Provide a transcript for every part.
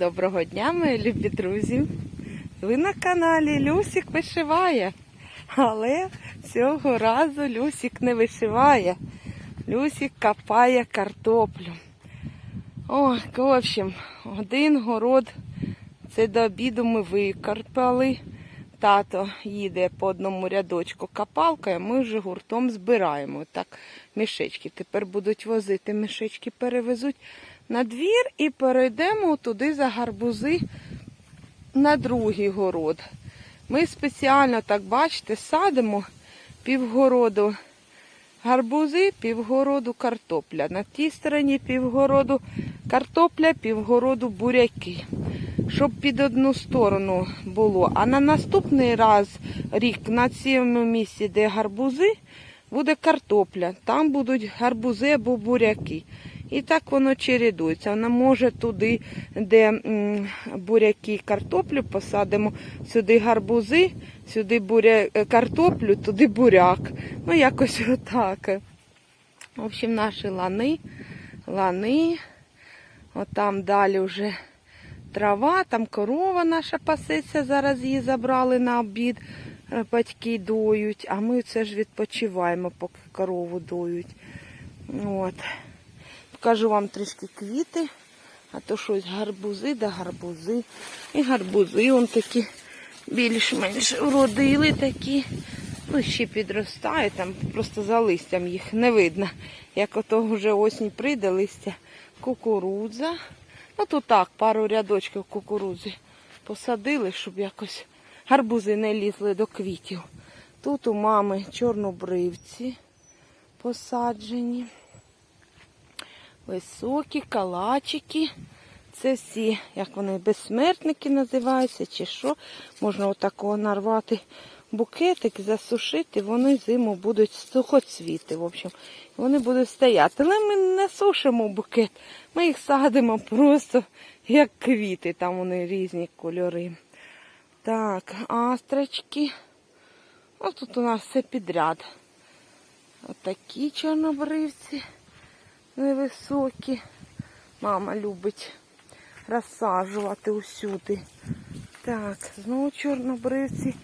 Доброго дня, мої любі друзі. Ви на каналі Люсік вишиває. Але цього разу Люсік не вишиває. Люсік копає картоплю. О, в общем, один город. Це до обіду ми викарпали. Тато їде по одному рядочку копалкою, ми вже гуртом збираємо. Так, мішечки. Тепер будуть возити, мішечки перевезуть на двір і перейдемо туди за гарбузи на другий город. Ми спеціально, так бачите, садимо півгороду гарбузи, півгороду картопля. На тій стороні півгороду картопля, півгороду буряки. Щоб під одну сторону було. А на наступний раз рік на цьому місці, де гарбузи, буде картопля. Там будуть гарбузи або буряки. І так воно чередується. Вона може туди, де буряки картоплю посадимо, сюди гарбузи, сюди буря... е, картоплю, туди буряк. Ну, якось отак. В общем, наші лани, лани. Отам далі вже трава, там корова наша пасеться, зараз її забрали на обід. е, Батьки доють, а ми це ж відпочиваємо, поки корову доють. От. Покажу вам трішки квіти, а то щось гарбузи да гарбузи. І гарбузи он такі більш-менш вродили такі. Ну, ще підростають, там просто за листям їх не видно. Як ото вже осінь прийде листя, кукурудза. Ну тут так, пару рядочків кукурудзи посадили, щоб якось гарбузи не лізли до квітів. Тут у мами чорнобривці посаджені. Високі калачики. Це всі, як вони, безсмертники називаються, чи що. Можна отакого нарвати букетик, засушити, вони зиму будуть сухоцвіти. В общем, вони будуть стояти. Але ми не сушимо букет. Ми їх садимо просто як квіти, там вони різні кольори. Так, астрочки. Ось тут у нас все підряд. Отакі чорнобривці невисокі. Мама любить розсаджувати усюди. Так, знову чорнобривці.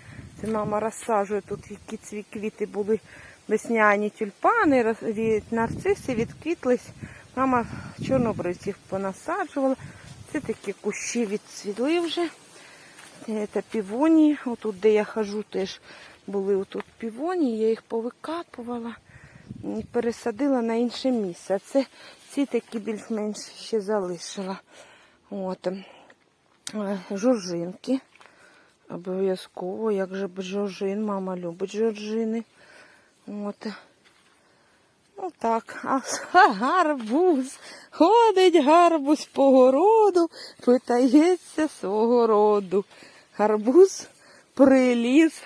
Це мама розсаджує тут, які ці квіти були весняні тюльпани, від нарциси відквітлись. Мама чорнобривців понасаджувала. Це такі кущі відцвіли вже. Це півоні. Отут, де я хожу, теж були отут півоні. Я їх повикапувала пересадила на інше місце. Це ці такі більш-менш ще залишила. От. Е, Жоржинки. Обов'язково, як же жоржин. Мама любить жоржини. От. Ну так, а гарбуз. Ходить гарбуз по городу, питається свого роду. Гарбуз приліз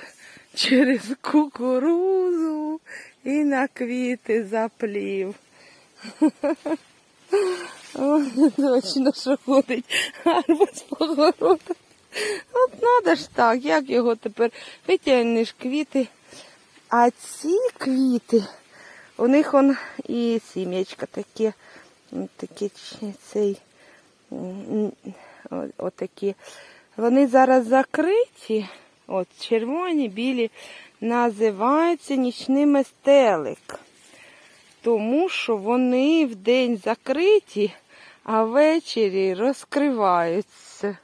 через кукурузу і на квіти заплів. Ой, точно, що ходить гарбуз по городу. От надо ж так, як його тепер витягнеш квіти. А ці квіти, у них он і сім'ячка таке, такі цей, отакі. Вони зараз закриті, от червоні, білі, називаються нічний метелик. Тому що вони вдень закриті, а ввечері розкриваються.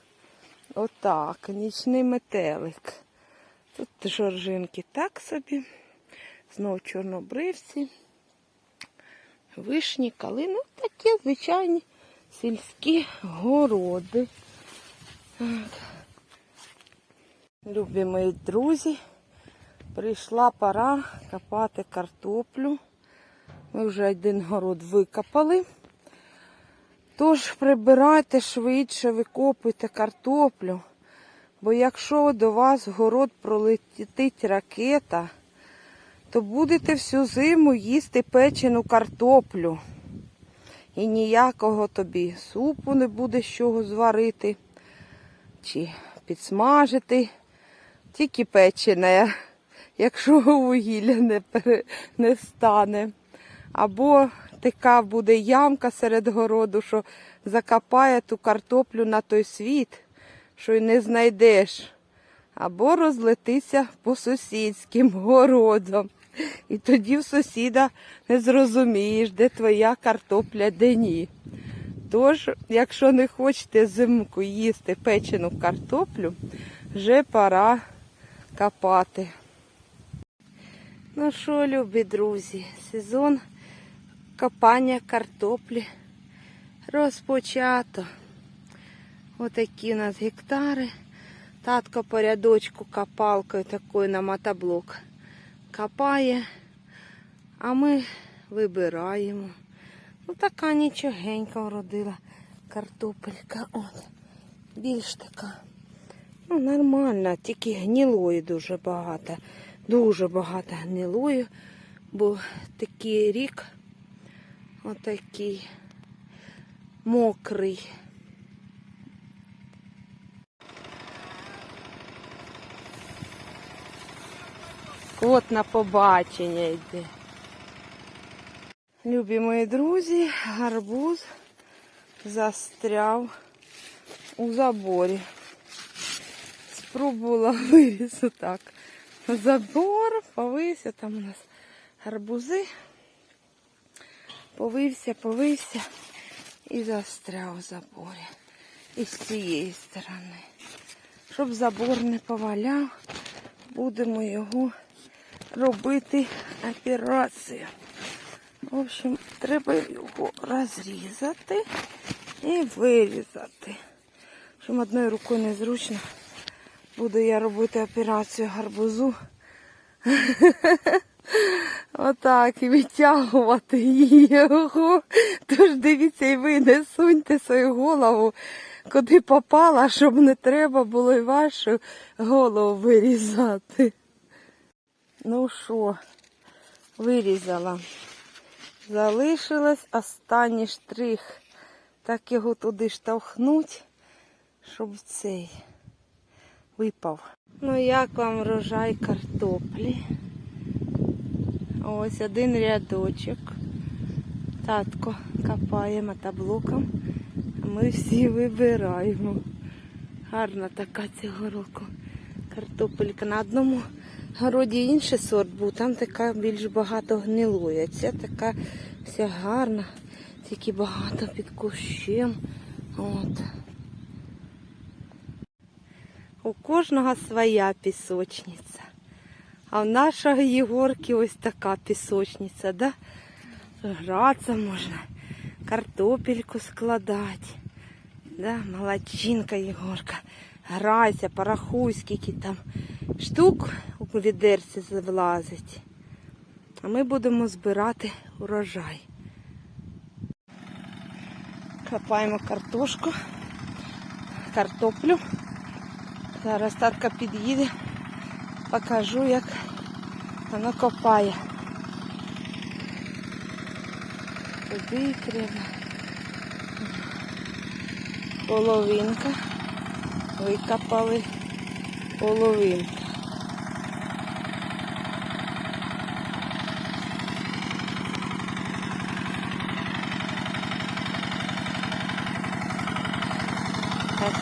Отак, нічний метелик. Тут жоржинки так собі. Знову чорнобривці, вишні, калини. Такі звичайні сільські городи. Так. Любі мої друзі, прийшла пора копати картоплю. Ми вже один город викопали. Тож прибирайте швидше, викопуйте картоплю. Бо якщо до вас в город пролетить ракета, то будете всю зиму їсти печену картоплю. І ніякого тобі супу не буде з чого зварити чи підсмажити. Тільки печене, якщо вугілля не, не стане. Або така буде ямка серед городу, що закопає ту картоплю на той світ, що й не знайдеш. Або розлетися по сусідським городам. І тоді в сусіда не зрозумієш, де твоя картопля, де ні. Тож, якщо не хочете зимку їсти печену картоплю, вже пора копати. Ну що, любі друзі, сезон копання картоплі розпочато. Отакі у нас гектари. Татко по рядочку копалкою такою на мотоблок копає, а ми вибираємо. Ну така нічогенька вродила картопелька. От. Більш така. Ну, нормальна, тільки гнілої дуже багато. Дуже багато гнилої, бо такий рік отакий мокрий. Кот на побачення йде. Любі мої друзі, гарбуз застряв у заборі. Спробувала виріс так. Забор, повився, там у нас гарбузи. Повився, повився і застряв у заборі. І з цієї сторони. Щоб забор не поваляв, будемо його робити операцію. В общем, треба його розрізати і вирізати. Общем, одною рукою незручно. Буду я робити операцію гарбузу. Отак, і відтягувати його. Тож дивіться, і ви не суньте свою голову, куди попала, щоб не треба було і вашу голову вирізати. Ну що, вирізала. Залишилось останній штрих. Так його туди штовхнуть, щоб цей випав. Ну як вам врожай картоплі? Ось один рядочок. Татко копає мотоблоком, ми всі вибираємо. Гарна така цього року картопелька. На одному городі інший сорт був, там така більш багато гнилої. Ця така вся гарна, тільки багато під кущем. От. У кожного своя пісочниця. А в нашого Єгорки ось така пісочниця, да? Гратися можна, картопельку складати. Да? Молодчинка Єгорка. Грайся, порахуй, скільки там штук у відерці влазить. А ми будемо збирати урожай. Копаємо картошку, картоплю. Зараз татка під'їде, покажу, як воно копає. Туди треба. Половинка. Викопали половинку.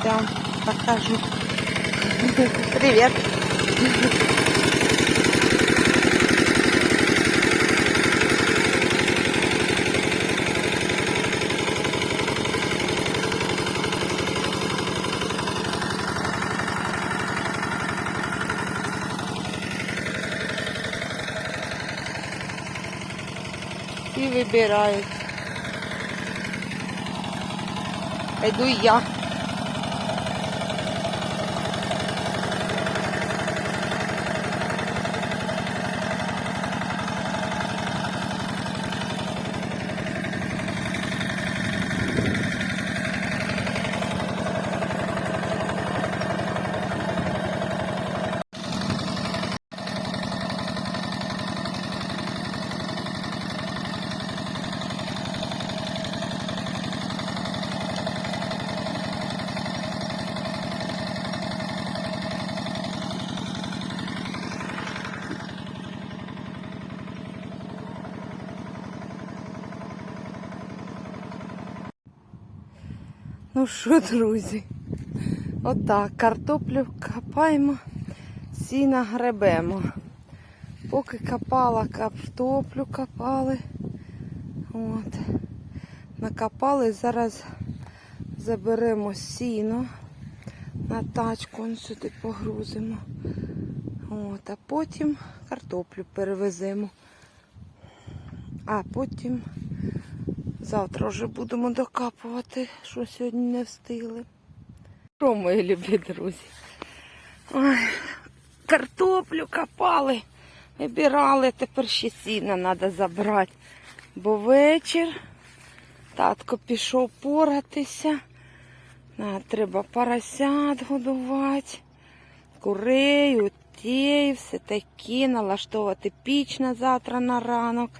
Я вам покажу. Привет. І вибирають. Йду я. Ну що, друзі? Отак, картоплю копаємо, сіна гребемо. Поки копала картоплю, копали. От. Накопали, зараз заберемо сіно на тачку, сюди погрузимо. От, а потім картоплю перевеземо. А потім завтра вже будемо докапувати, що сьогодні не встигли. Що, мої любі друзі? Ой, картоплю копали, вибирали, тепер ще сіна треба забрати. Бо вечір татко пішов поратися. Треба поросят годувати, курей, утей, все таке, налаштовувати піч на завтра на ранок.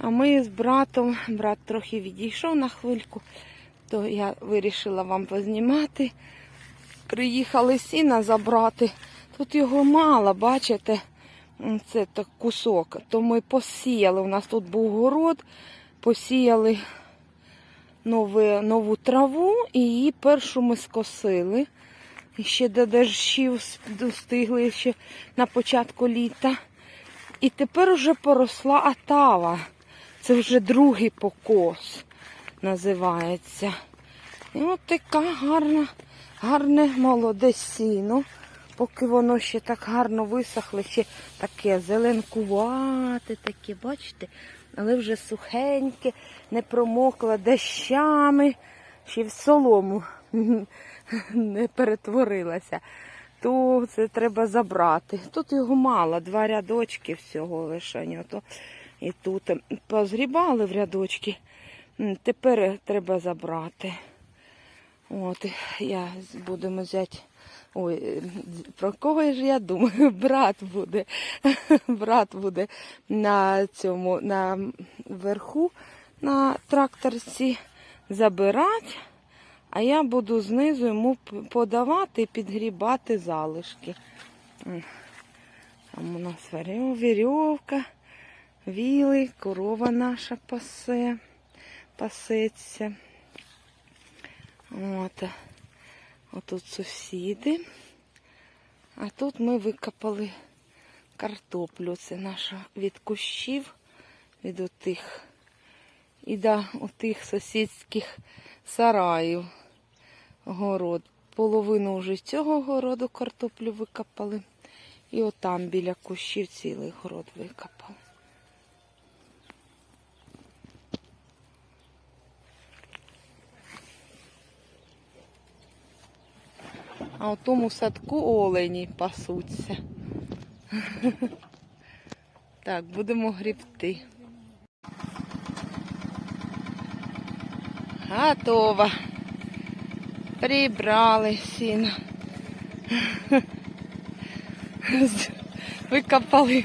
А ми з братом, брат трохи відійшов на хвильку, то я вирішила вам познімати. Приїхали сіна забрати. Тут його мало, бачите, це так кусок. То ми посіяли. У нас тут був город, посіяли нове, нову траву і її першу ми скосили. І ще до дощів достигли ще на початку літа. І тепер вже поросла атава. Це вже другий покос називається. І от така гарна, гарне молоде сіно. Поки воно ще так гарно висохло, ще таке зеленкувате, таке, бачите, але вже сухеньке, не промокло дощами, ще в солому не перетворилася. То це треба забрати. Тут його мало, два рядочки всього лише. І тут позгрібали в рядочки. Тепер треба забрати. От, я будемо взяти. Ой, е, про кого ж я думаю? Брат буде. Брат буде на цьому, на верху на тракторці забирати, а я буду знизу йому подавати і підгрібати залишки. Там у нас вірьовка, віли, корова наша пасе, пасеться. От. Отут сусіди. А тут ми викопали картоплю. Це наша від кущів, від отих. І до отих сусідських сараїв город. Половину вже цього городу картоплю викопали. І отам біля кущів цілий город викопали. А у тому садку олені пасуться. Так, будемо грібти. Готово. Прибрали сіно. Викопали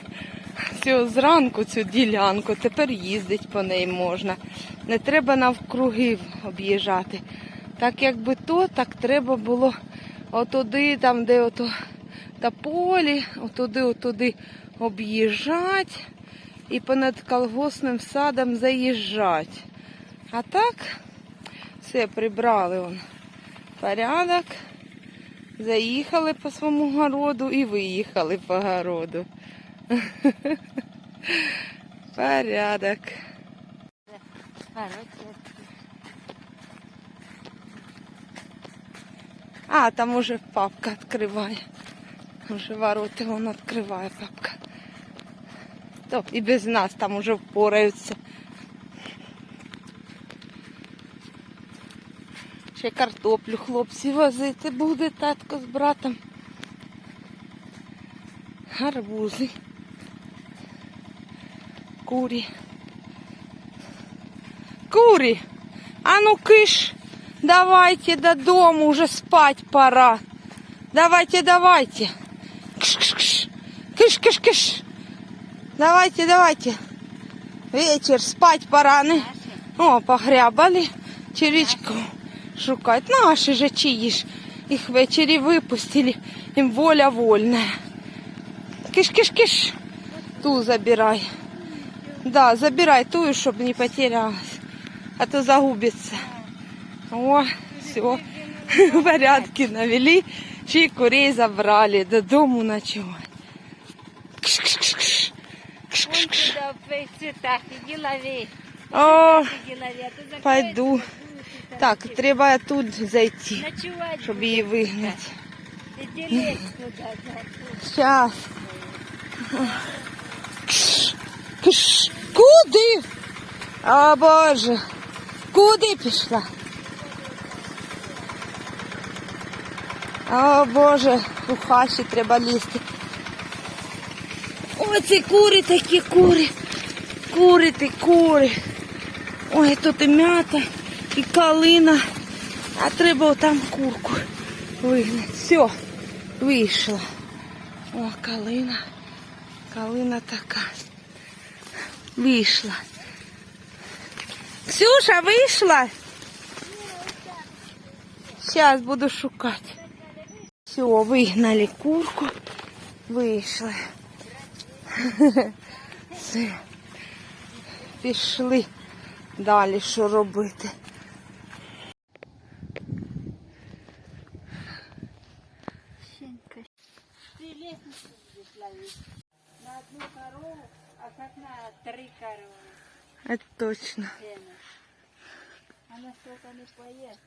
всю зранку цю ділянку, тепер їздить по неї можна. Не треба навкруги об'їжджати. Так якби то, так треба було отуди, там, де ото та полі, отуди, отуди об'їжджати і понад колгосним садом заїжджати. А так все прибрали он порядок. Заїхали по своєму городу і виїхали по городу. Порядок. А, там уже папка відкриває. Уже ворота вон відкриває папка. То і без нас там уже впораються. Ще картоплю хлопці возити буде татко з братом. Гарбузи. Курі. Курі! А ну киш! Давайте додому, уже спать пора. Давайте, давайте. Кш-кш-кш. Киш-киш-киш. Давайте, давайте. Вечер, спать пора. Не? О, погрябали черечку шукать. Наши же чиї ж. Их ввечері випустили. Воля вольная. Киш-киш-киш. Ту забирай. Да, забирай ту, чтобы не потерялась. А то загубится. О, все, порядки навели, чи курей забрали, додому ночевать. О, пойду. Так, треба тут зайти, щоб її вигнати. Кш. Куди? О Боже. Куди пішла? О Боже, у хащі треба лізти. Ой, ці кури такі кури. Кури ти кури. Ой, тут і м'ята, і калина. А треба там курку вигнати. Все, вийшла. О, калина. Калина така. Вийшла. Ксюша, вийшла? Зараз буду шукати. Все, вигнали курку. Вийшли. Все. Пішли далі, що робити. Ты лестницу будешь ловить. На одну корову, а как на три коровы. Это точно. Лена. Она столько не поест.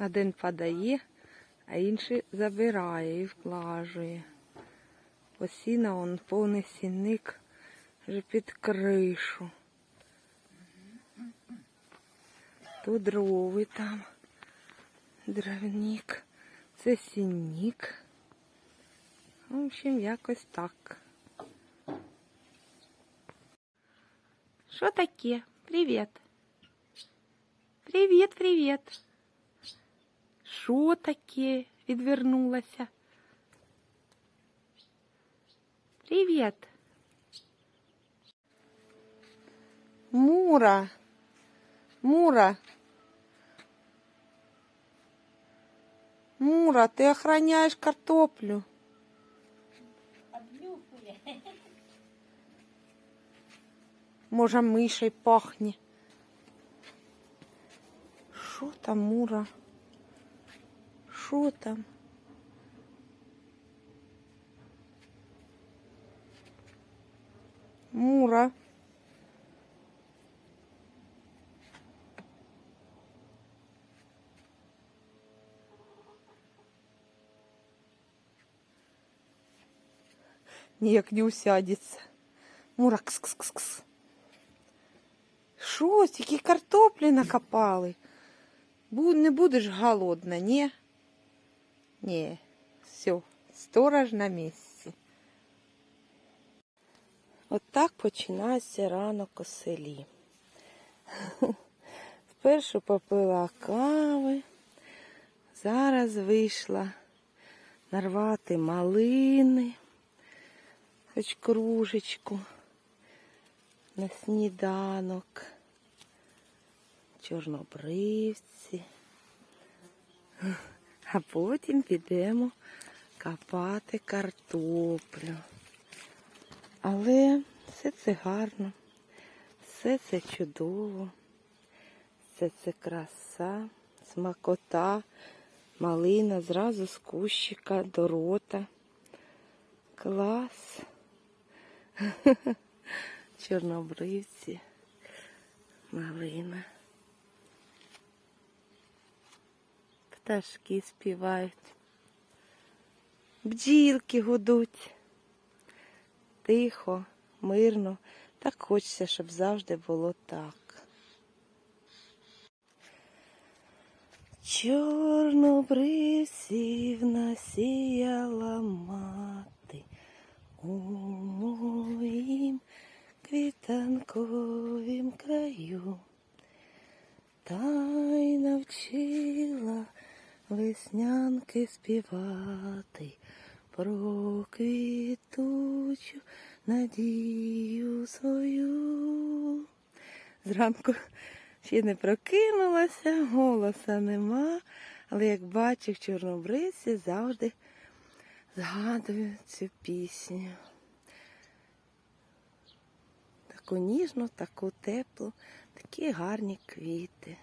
Один подає, а інший забирає і вклажує. Осіна он повний сінник вже під кришу. Тут дрови там. Дровник. Це сінник. В общем, якось так. Що таке? Привіт. Привіт, привіт. Що таке? Відвернулася. Привіт. Мура. Мура. Мура, ти охраняєш картоплю. Обнюхали. Може, мишей пахне. Що там, Мура? Що там? Мура. Ніяк не усядеться. Мура, кс-кс-кс-кс. Що, тільки картоплі накопали? Не будеш голодна, ні? Ні. Все, сторож на місці. От так починається ранок у селі. Спершу попила кави, зараз вийшла нарвати малини, хоч кружечку на сніданок, чорнобривці. А потім підемо копати картоплю. Але все це гарно, все це чудово, все це краса, смакота, малина зразу з кущика до рота. Клас. Чорнобривці, малина. Пташки співають. Бджілки гудуть. Тихо, мирно. Так хочеться, щоб завжди було так. Чорнобривців насіяла мати у моїм квітанковім веснянки співати про квітучу надію свою. Зранку Ще не прокинулася, голоса нема. Але як бачу в Чорнобривці, завжди згадую цю пісню. Таку ніжну, таку теплу, такі гарні квіти.